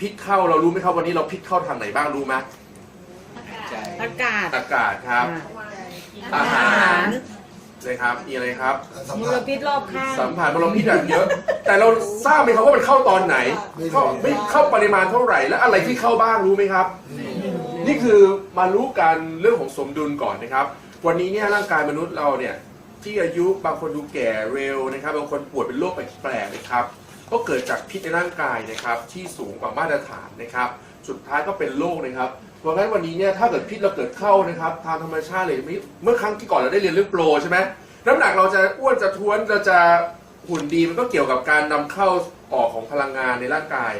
พิษเข้าเรารู้ไหมครับวันนี้เราพิษเข้าทางไหนบ้างรู้ไหมใจอากาศอากาศครับอ่าอาอาหาหารรนะครับมีอะไรครับ สัมมผัลสพิษรอบข้างสัมผัสมลพิษอะเยอะ แต่เราทราบไหมครับว่ามันเข้าตอนไหนไม่รู้เข้าไม่เข้าปริมาณเท่าไหร่ และอะไรที่เข้าบ้างรู้ไหมครับ นี่คือมารู้กันเรื่องของสมดุลก่อนนะครับ วันนี้เนี่ยร่างกายมนุษย์เราเนี่ยที่อายุบางคนดูแก่เร็วนะครับ บางคนป่วยเป็นโรคแปลกๆนะครับ ก็เกิดจากพิษในร่างกายนะครับที่สูงกว่ามาตรฐานนะครับ สุดท้ายก็เป็นโรคนะครับเพราะงั้นวันนี้เนี่ยถ้าเกิดพิษเราเกิดเข้านะครับทางธรรมชาติเลยไม่เมื่อครั้งที่ก่อนเราได้เรียนเรื่องโปรใช่ไหมน้ำหนักเราจะอ้วนจะท้วนเราจะหุ่นดีมันก็เกี่ยวกับการนำเข้าออกของพลังงานในร่างกาย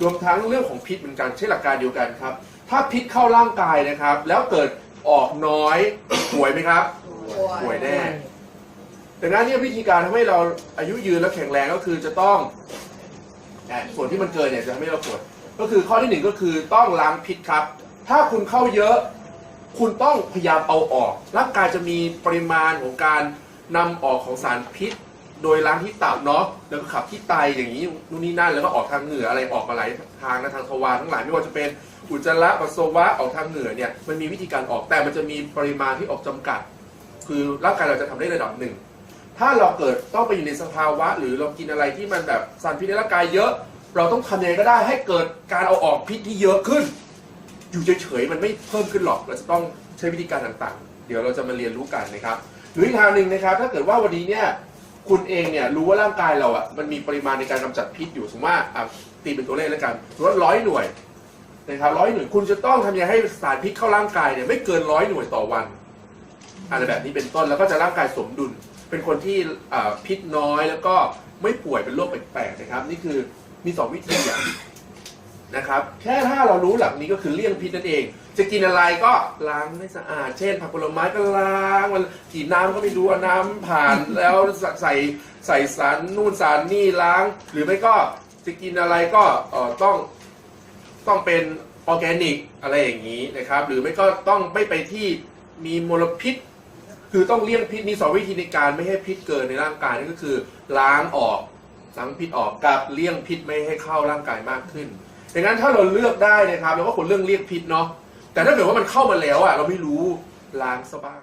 รวมทั้งเรื่องของพิษเหมือนกันใช้หลักการเดียวกันครับ ถ้าพิษเข้าร่างกายนะครับ แล้วเกิดออกน้อยป่วยไหมครับป่วยแน่ ดังนั้นเนี่ยวิธีการทำให้เราอายุยืนและแข็งแรงก็คือจะต้องส่วนที่มันเกินเนี่ยจะทำให้เราปวดก็คือข้อที่หนึ่งก็คือต้องล้างพิษครับ ถ้าคุณเข้าเยอะ คุณต้องพยายามเอาออกร่างกายจะมีปริมาณของการนำออกของสารพิษ โดยล้างที่ตับเนาะแล้วก็ขับที่ไตอย่างนี้นู่นนี่นั่นแล้วก็ออกทางเหงื่ออะไรออกมาหลายทางนะทางทวารทั้งหลายไม่ว่าจะเป็นอุจจาระปัสสาวะออกทางเหงื่อเนี่ยมันมีวิธีการออกแต่มันจะมีปริมาณที่ออกจำกัด คือร่างกายเราจะทำได้ระดับหนึ่ง ถ้าเราเกิดต้องไปอยู่ในสภาวะ หรือเรากินอะไรที่มันแบบสารพิษในร่างกายเยอะ เราต้องทำยังไงก็ได้ให้เกิดการเอาออกพิษที่เยอะขึ้น อยู่เฉยๆมันไม่เพิ่มขึ้นหรอกเราจะต้องใช้วิธีการต่างๆ เดี๋ยวเราจะมาเรียนรู้กันนะครับหรืออีกทางหนึ่งนะครับ ถ้าเกิดว่าวันนี้เนี่ยคุณเองเนี่ยรู้ว่าร่างกายเราอะมันมีปริมาณในการกำจัดพิษอยู่สมมติว่าอะตีเป็นตัวเลขแล้วกันสมมติร้อยหน่วยนะครับร้อยหน่วยคุณจะต้องทำยังไงให้สารพิษเข้าร่างกายเนี่ยไม่เกินร้อยหน่วยต่อวันอะไรแบบนี้เป็นต้นแล้วก็จะร่างกายสมดุล เป็นคนที่อ่าพิษน้อยแล้วก็ไม่ป่วยเป็นโรคแปลกๆนะครับ นี่คือมีสองวิธีอย่างนะครับ แค่ถ้าเรารู้หลักนี้ก็คือเลี่ยงพิษนั่นเอง จะกินอะไรก็ล้างให้สะอาด เช่น ผักผลไม้ก็ล้างมันกี่น้ำก็ไม่รู้เอาน้ำผ่านแล้วใส่ใส่สารนู่นสารนี่ล้าง หรือไม่ก็จะกินอะไรก็เอ่อต้องต้องเป็นออร์แกนิกอะไรอย่างนี้นะครับ หรือไม่ก็ต้องไม่ไปที่มีมลพิษ คือต้องเลี่ยงพิษมีสองวิธีในการไม่ให้พิษเกินในร่างกายนั่นก็คือ ล้างออกล้างพิษออกกับเลี่ยงพิษไม่ให้เข้าร่างกายมากขึ้นดังนั้นถ้าเราเลือกได้นะครับเราก็ควรเรื่องเลี่ยงพิษเนาะแต่ถ้าเกิดว่ามันเข้ามาแล้วอะเราไม่รู้ล้างซะบ้าง